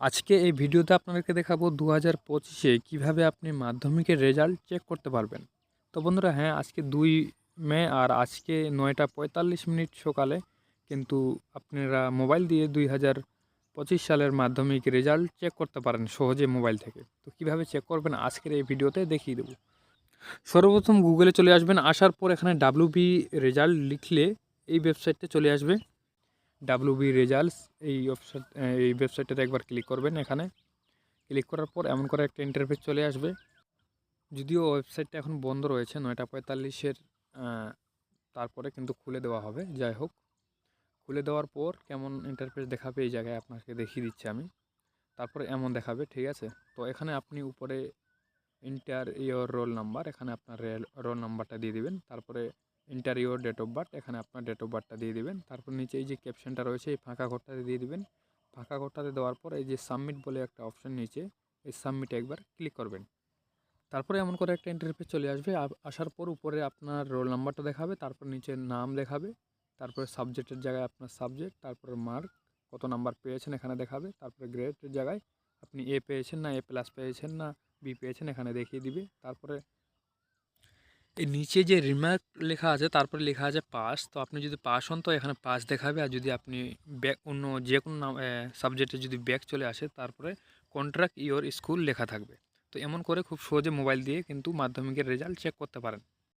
আজকে এই ভিডিওতে আপনাদেরকে দেখাবো দু হাজার পঁচিশে কীভাবে আপনি মাধ্যমিকের রেজাল্ট চেক করতে পারবেন। তো বন্ধুরা হ্যাঁ আজকে দুই মে আর আজকে নয়টা পঁয়তাল্লিশ মিনিট সকালে কিন্তু আপনারা মোবাইল দিয়ে দুই হাজার পঁচিশ সালের মাধ্যমিক রেজাল্ট চেক করতে পারেন সহজে মোবাইল থেকে। তো কীভাবে চেক করবেন আজকের এই ভিডিওতে দেখিয়ে দেবো। সর্বপ্রথম গুগলে চলে আসবেন, আসার পর এখানে ডাব্লিউ বি রেজাল্ট লিখলে এই ওয়েবসাইটটা চলে আসবে। ডাব্লিউ বি রেজাল্টস এই ওয়েবসাইট এই ওয়েবসাইটটাতে একবার ক্লিক করবেন এখানে। ক্লিক করার পর এমন করে একটা ইন্টারফেস চলে আসবে। যদিও ওয়েবসাইটটা এখন বন্ধ রয়েছে, নয়টা পঁয়তাল্লিশের তারপরে কিন্তু খুলে দেওয়া হবে, যাই হোক। খুলে দেওয়ার পর কেমন ইন্টারফেস দেখাবে এই জায়গায় আপনাকে দেখিয়ে দিচ্ছি আমি। তারপরে এমন দেখাবে, ঠিক আছে? তো এখানে আপনি উপরে ইন্টার ইয়োর রোল নাম্বার এখানে আপনার রোল নাম্বারটা দিয়ে দিবেন। তারপরে enter your date of birth এখানে আপনার ডেট অফ বার্থটা দিয়ে দিবেন। তারপর নিচে এই যে ক্যাপশনটা রয়েছে, এই ফাঁকা ঘরটাতে দিয়ে দিবেন। ফাঁকা ঘরটাতে দেওয়ার পর এই যে সাবমিট বলে একটা অপশন নিচে, এই সাবমিটে একবার ক্লিক করবেন। তারপরে এমন করে একটা ইন্টারফেস চলে আসবে। আসার পর উপরে আপনার রোল নাম্বারটা দেখাবে, তারপর নিচে নাম দেখাবে, তারপরে সাবজেক্টের জায়গায় আপনার সাবজেক্ট তারপরে মার্ক কত নাম্বার পেয়েছেন এখানে দেখাবে, তারপরে গ্রেডের জায়গায় আপনি এ পেয়েছেন না এ প্লাস পেয়েছেন না বি পেয়েছেন এখানে দেখিয়ে দিবে। তারপরে এই নিচে যে রিমার্ক লেখা আছে, তারপরে লেখা আছে পাস। তো আপনি যদি পাস হন, তো এখানে পাস দেখাবে। আর যদি আপনি ব্যাক অন্য যে কোনো সাবজেক্টে যদি ব্যাক চলে আসে, তারপরে কন্ট্রাক্ট ইয়োর স্কুল লেখা থাকবে। তো এমন করে খুব সহজে মোবাইল দিয়ে কিন্তু মাধ্যমিকের রেজাল্ট চেক করতে পারেন।